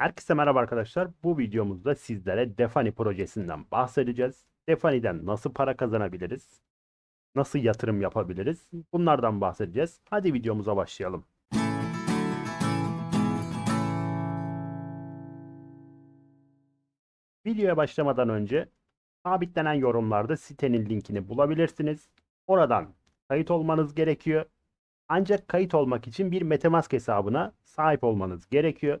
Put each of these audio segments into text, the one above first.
Herkese merhaba arkadaşlar. Bu videomuzda sizlere Defani projesinden bahsedeceğiz. Defani'den nasıl para kazanabiliriz? Nasıl yatırım yapabiliriz? Bunlardan bahsedeceğiz. Hadi videomuza başlayalım. Videoya başlamadan önce sabitlenen yorumlarda sitenin linkini bulabilirsiniz. Oradan kayıt olmanız gerekiyor. Ancak kayıt olmak için bir MetaMask hesabına sahip olmanız gerekiyor.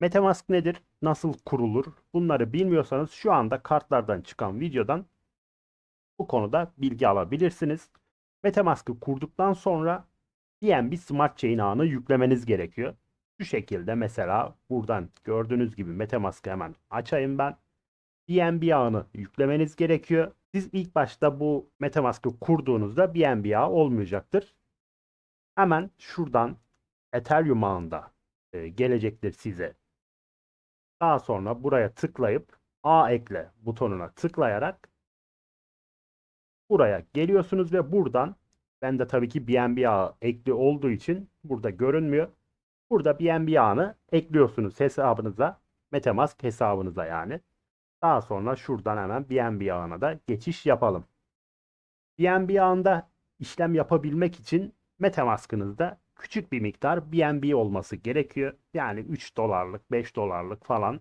MetaMask nedir? Nasıl kurulur? Bunları bilmiyorsanız şu anda kartlardan çıkan videodan bu konuda bilgi alabilirsiniz. MetaMask'ı kurduktan sonra BNB Smart Chain ağını yüklemeniz gerekiyor. Şu şekilde mesela buradan gördüğünüz gibi MetaMask'ı hemen açayım ben. BNB ağını yüklemeniz gerekiyor. Siz ilk başta bu MetaMask'ı kurduğunuzda BNB ağı olmayacaktır. Hemen şuradan Ethereum ağında e, gelecektir size. Daha sonra buraya tıklayıp A ekle butonuna tıklayarak buraya geliyorsunuz ve buradan ben de tabii ki BNB ağı ekli olduğu için burada görünmüyor. Burada BNB ağını ekliyorsunuz hesabınıza. Metamask hesabınıza yani. Daha sonra şuradan hemen BNB ağına da geçiş yapalım. BNB ağında işlem yapabilmek için Metamask'ınızda küçük bir miktar BNB olması gerekiyor. Yani 3 dolarlık, 5 dolarlık falan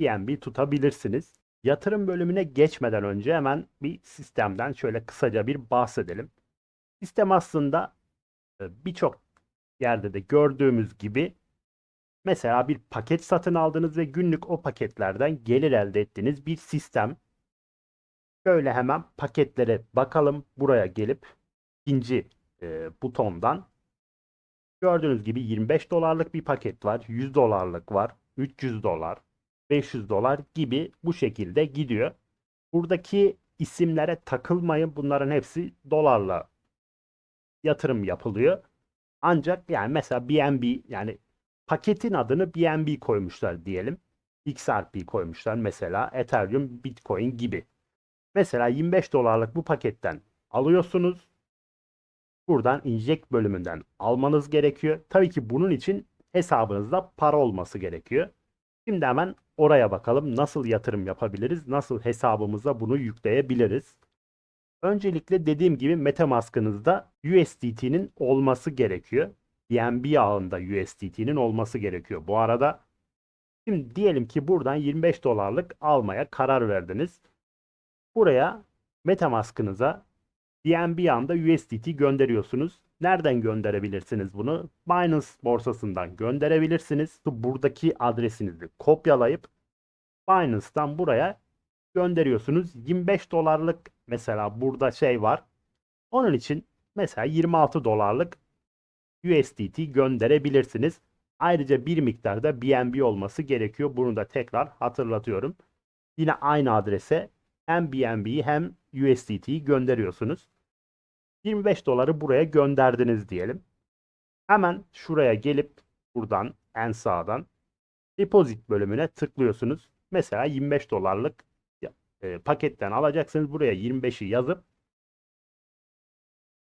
BNB tutabilirsiniz. Yatırım bölümüne geçmeden önce hemen bir sistemden şöyle kısaca bir bahsedelim. Sistem aslında e, birçok yerde de gördüğümüz gibi mesela bir paket satın aldınız ve günlük o paketlerden gelir elde ettiğiniz bir sistem. Şöyle hemen paketlere bakalım. Buraya gelip ikinci e, butondan Gördüğünüz gibi 25 dolarlık bir paket var. 100 dolarlık var. 300 dolar, 500 dolar gibi bu şekilde gidiyor. Buradaki isimlere takılmayın. Bunların hepsi dolarla yatırım yapılıyor. Ancak yani mesela BNB yani paketin adını BNB koymuşlar diyelim. XRP koymuşlar mesela Ethereum, Bitcoin gibi. Mesela 25 dolarlık bu paketten alıyorsunuz. Buradan inject bölümünden almanız gerekiyor. Tabii ki bunun için hesabınızda para olması gerekiyor. Şimdi hemen oraya bakalım nasıl yatırım yapabiliriz, nasıl hesabımıza bunu yükleyebiliriz. Öncelikle dediğim gibi MetaMask'ınızda USDT'nin olması gerekiyor. BNB ağında USDT'nin olması gerekiyor. Bu arada şimdi diyelim ki buradan 25 dolarlık almaya karar verdiniz. Buraya MetaMask'ınıza BNB anda USDT gönderiyorsunuz. Nereden gönderebilirsiniz bunu? Binance borsasından gönderebilirsiniz. Buradaki adresinizi kopyalayıp Binance'tan buraya gönderiyorsunuz. 25 dolarlık mesela burada şey var. Onun için mesela 26 dolarlık USDT gönderebilirsiniz. Ayrıca bir miktarda BNB olması gerekiyor. Bunu da tekrar hatırlatıyorum. Yine aynı adrese hem BNB'yi hem USDT'yi gönderiyorsunuz. 25 doları buraya gönderdiniz diyelim. Hemen şuraya gelip buradan en sağdan deposit bölümüne tıklıyorsunuz. Mesela 25 dolarlık e, paketten alacaksınız. Buraya 25'i yazıp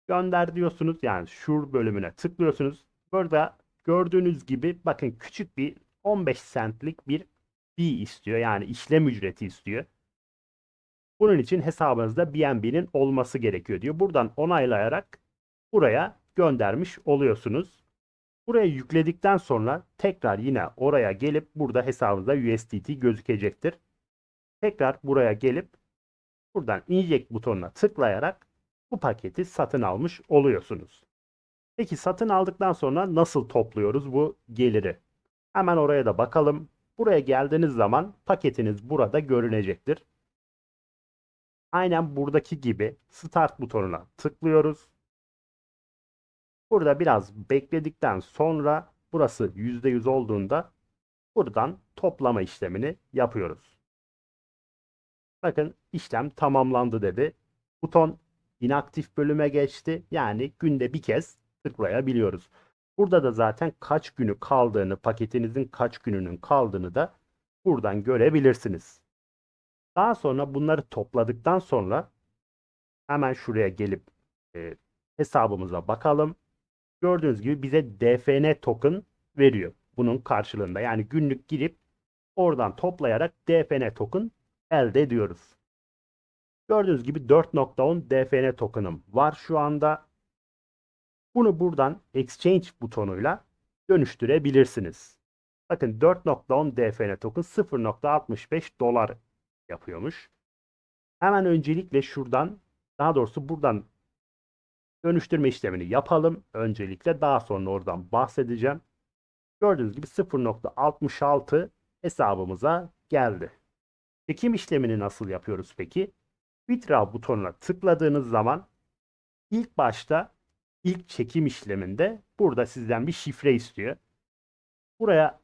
gönder diyorsunuz. Yani şur bölümüne tıklıyorsunuz. Burada gördüğünüz gibi bakın küçük bir 15 centlik bir fee istiyor. Yani işlem ücreti istiyor. Bunun için hesabınızda BNB'nin olması gerekiyor diyor. Buradan onaylayarak buraya göndermiş oluyorsunuz. Buraya yükledikten sonra tekrar yine oraya gelip burada hesabınızda USDT gözükecektir. Tekrar buraya gelip buradan inject butonuna tıklayarak bu paketi satın almış oluyorsunuz. Peki satın aldıktan sonra nasıl topluyoruz bu geliri? Hemen oraya da bakalım. Buraya geldiğiniz zaman paketiniz burada görünecektir. Aynen buradaki gibi Start butonuna tıklıyoruz. Burada biraz bekledikten sonra burası %100 olduğunda buradan toplama işlemini yapıyoruz. Bakın işlem tamamlandı dedi. Buton inaktif bölüme geçti. Yani günde bir kez tıklayabiliyoruz. Burada da zaten kaç günü kaldığını, paketinizin kaç gününün kaldığını da buradan görebilirsiniz. Daha sonra bunları topladıktan sonra hemen şuraya gelip e, hesabımıza bakalım. Gördüğünüz gibi bize DFN token veriyor. Bunun karşılığında yani günlük girip oradan toplayarak DFN token elde ediyoruz. Gördüğünüz gibi 4.10 DFN token'ım var şu anda. Bunu buradan exchange butonuyla dönüştürebilirsiniz. Bakın 4.10 DFN token 0.65 dolar yapıyormuş. Hemen öncelikle şuradan daha doğrusu buradan dönüştürme işlemini yapalım. Öncelikle daha sonra oradan bahsedeceğim. Gördüğünüz gibi 0.66 hesabımıza geldi. Çekim işlemini nasıl yapıyoruz peki? Withdraw butonuna tıkladığınız zaman ilk başta ilk çekim işleminde burada sizden bir şifre istiyor. Buraya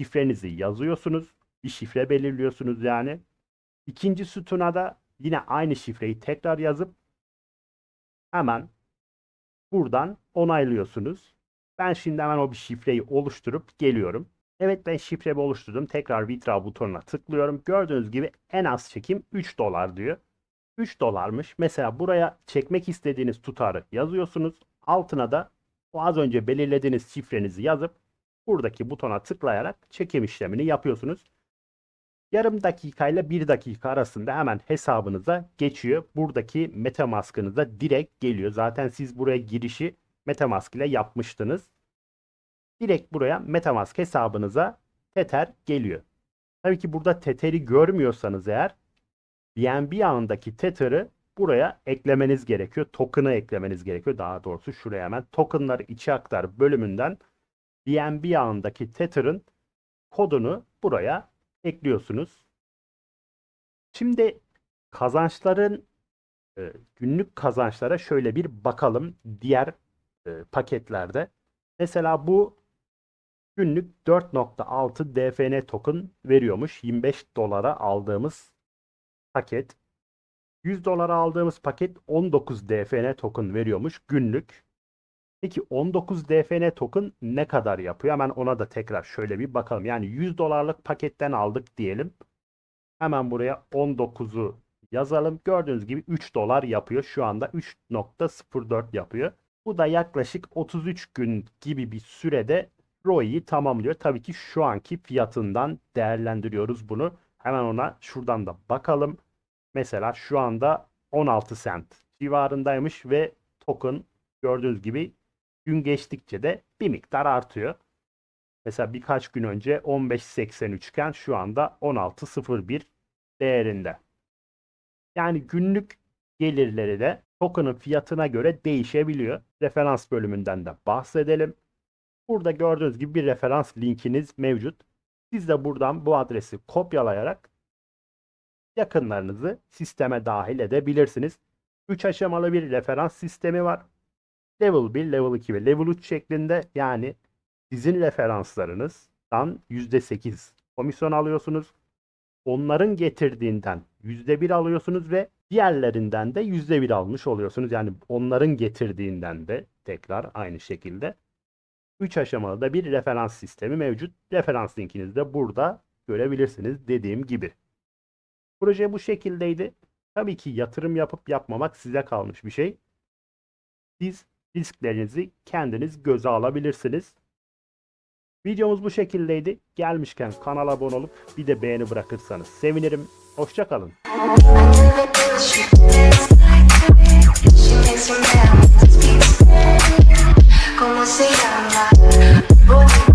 şifrenizi yazıyorsunuz. Bir şifre belirliyorsunuz yani. İkinci sütuna da yine aynı şifreyi tekrar yazıp hemen buradan onaylıyorsunuz. Ben şimdi hemen o bir şifreyi oluşturup geliyorum. Evet ben şifremi oluşturdum. Tekrar withdraw butonuna tıklıyorum. Gördüğünüz gibi en az çekim 3 dolar diyor. 3 dolarmış. Mesela buraya çekmek istediğiniz tutarı yazıyorsunuz. Altına da o az önce belirlediğiniz şifrenizi yazıp buradaki butona tıklayarak çekim işlemini yapıyorsunuz. Yarım dakika ile 1 dakika arasında hemen hesabınıza geçiyor. Buradaki Metamask'ınıza direkt geliyor. Zaten siz buraya girişi Metamask ile yapmıştınız. Direkt buraya Metamask hesabınıza Tether geliyor. Tabii ki burada Tether'i görmüyorsanız eğer BNB ağındaki Tether'ı buraya eklemeniz gerekiyor. Token'ı eklemeniz gerekiyor. Daha doğrusu şuraya hemen tokenları içe aktar bölümünden BNB ağındaki Tether'ın kodunu buraya ekliyorsunuz. Şimdi kazançların e, günlük kazançlara şöyle bir bakalım diğer e, paketlerde. Mesela bu günlük 4.6 DFN token veriyormuş. 25 dolara aldığımız paket. 100 dolara aldığımız paket 19 DFN token veriyormuş günlük. Peki 19 DFN token ne kadar yapıyor? Hemen ona da tekrar şöyle bir bakalım. Yani 100 dolarlık paketten aldık diyelim. Hemen buraya 19'u yazalım. Gördüğünüz gibi 3 dolar yapıyor. Şu anda 3.04 yapıyor. Bu da yaklaşık 33 gün gibi bir sürede ROI'yi tamamlıyor. Tabii ki şu anki fiyatından değerlendiriyoruz bunu. Hemen ona şuradan da bakalım. Mesela şu anda 16 sent civarındaymış ve token gördüğünüz gibi gün geçtikçe de bir miktar artıyor. Mesela birkaç gün önce 15.83 iken şu anda 16.01 değerinde. Yani günlük gelirleri de token'ın fiyatına göre değişebiliyor. Referans bölümünden de bahsedelim. Burada gördüğünüz gibi bir referans linkiniz mevcut. Siz de buradan bu adresi kopyalayarak yakınlarınızı sisteme dahil edebilirsiniz. 3 aşamalı bir referans sistemi var. Level 1, Level 2 ve Level 3 şeklinde yani sizin referanslarınızdan %8 komisyon alıyorsunuz. Onların getirdiğinden %1 alıyorsunuz ve diğerlerinden de %1 almış oluyorsunuz. Yani onların getirdiğinden de tekrar aynı şekilde 3 aşamalı da bir referans sistemi mevcut. Referans linkinizi de burada görebilirsiniz dediğim gibi. Proje bu şekildeydi. Tabii ki yatırım yapıp yapmamak size kalmış bir şey. Siz risklerinizi kendiniz göze alabilirsiniz. Videomuz bu şekildeydi. Gelmişken kanala abone olup bir de beğeni bırakırsanız sevinirim. Hoşçakalın. ¿Cómo se llama?